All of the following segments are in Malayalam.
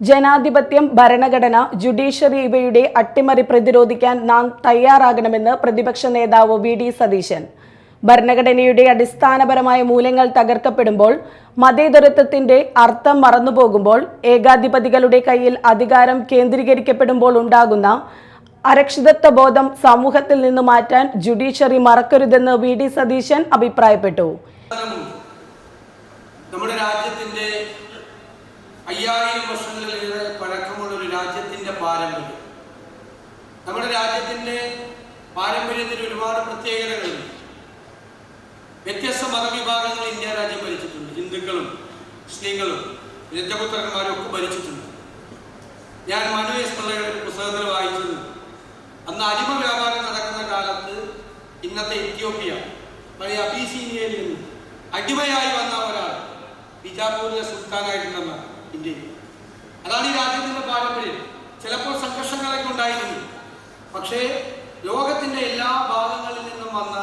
ജനാധിപത്യം ഭരണഘടന ജുഡീഷ്യറി ഇവയുടെ അട്ടിമറി പ്രതിരോധിക്കാൻ നാം തയ്യാറാകണമെന്ന് പ്രതിപക്ഷ നേതാവ് വി. ഡി. സതീശൻ. ഭരണഘടനയുടെ അടിസ്ഥാനപരമായ മൂല്യങ്ങൾ തകർക്കപ്പെടുമ്പോൾ മതേതരത്വത്തിന്റെ അർത്ഥം മറന്നുപോകുമ്പോൾ ഏകാധിപതികളുടെ കയ്യിൽ അധികാരം കേന്ദ്രീകരിക്കപ്പെടുമ്പോൾ ഉണ്ടാകുന്ന അരക്ഷിതത്വ ബോധം സമൂഹത്തിൽ നിന്ന് മാറ്റാൻ ജുഡീഷ്യറി മറക്കരുതെന്ന് വി. ഡി. സതീശൻ അഭിപ്രായപ്പെട്ടു. നമ്മുടെ രാജ്യത്തിന്റെ അയ്യായിരം വർഷങ്ങളിലേറെ പഴക്കമുള്ള ഒരു രാജ്യത്തിന്റെ പാരമ്പര്യം. നമ്മുടെ രാജ്യത്തിന്റെ പാരമ്പര്യത്തിന് ഒരുപാട് പ്രത്യേകതകളുണ്ട് വ്യത്യസ്ത മതവിഭാഗങ്ങൾ ഇന്ത്യ രാജ്യം ഭരിച്ചിട്ടുണ്ട്. ഹിന്ദുക്കളും മുസ്ലിങ്ങളും രജപുത്രന്മാരും ഒക്കെ ഭരിച്ചിട്ടുണ്ട്. ഞാൻ മനു എസ് പുസ്തകത്തിൽ വായിച്ചത്. അന്ന് അടിമ വ്യാപാരം നടക്കുന്ന കാലത്ത് ഇന്നത്തെ എത്യോപ്യ പഴയ അബീസീനിയയിൽ നിന്ന് അടിമയായി വന്ന ഒരാൾ ബിജാപൂരിലെ സുൽത്താനായിട്ടുണ്ടെന്ന ഇന്ത്യയിൽ. അതാണ് ഈ രാജ്യത്തിന്റെ പാരമ്പര്യം ചിലപ്പോൾ സംഘർഷങ്ങളൊക്കെ ഉണ്ടായിരുന്നു. പക്ഷേ ലോകത്തിന്റെ എല്ലാ ഭാഗങ്ങളിൽ നിന്നും വന്ന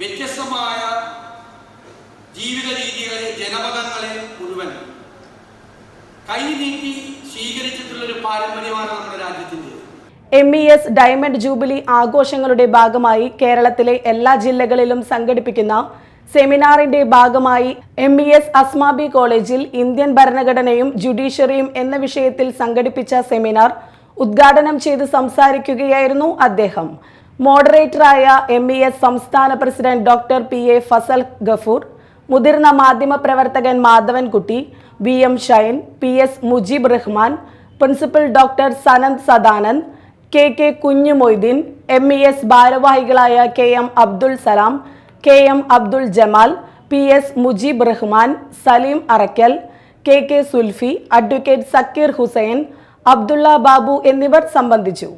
വ്യത്യസ്തമായ ജീവിത രീതികളെ ജനപദങ്ങളെ മുഴുവൻ കൈ നീക്കി സ്വീകരിച്ചിട്ടുള്ളൊരു പാരമ്പര്യമാണ് നമ്മുടെ രാജ്യത്തിന്റെ. M E S diamond jubilee ആഘോഷങ്ങളുടെ ഭാഗമായി കേരളത്തിലെ എല്ലാ ജില്ലകളിലും സംഘടിപ്പിക്കുന്ന സെമിനാറിന്റെ ഭാഗമായി എം ഇ എസ് അസ്മാബി കോളേജിൽ ഇന്ത്യൻ ഭരണഘടനയും ജുഡീഷ്യറിയും എന്ന വിഷയത്തിൽ സംഘടിപ്പിച്ച സെമിനാർ ഉദ്ഘാടനം ചെയ്ത് സംസാരിക്കുകയായിരുന്നു അദ്ദേഹം. മോഡറേറ്ററായ എം ഇ എസ് സംസ്ഥാന president doctor P A Fazal Gafoor മുതിർന്ന മാധ്യമപ്രവർത്തകൻ Madhavankutty V M Shine P S Mujeeb Rahman principal doctor Sanand Sadanand K K Kunju Moideen M E S ഭാരവാഹികളായ K M Abdul Salam K M Abdul Jamal P S Mujeeb Rahman Saleem Arakkal K K Sulfi advocate Zakir Hussain Abdulla Babu എന്നിവർ സംബന്ധിച്ചു.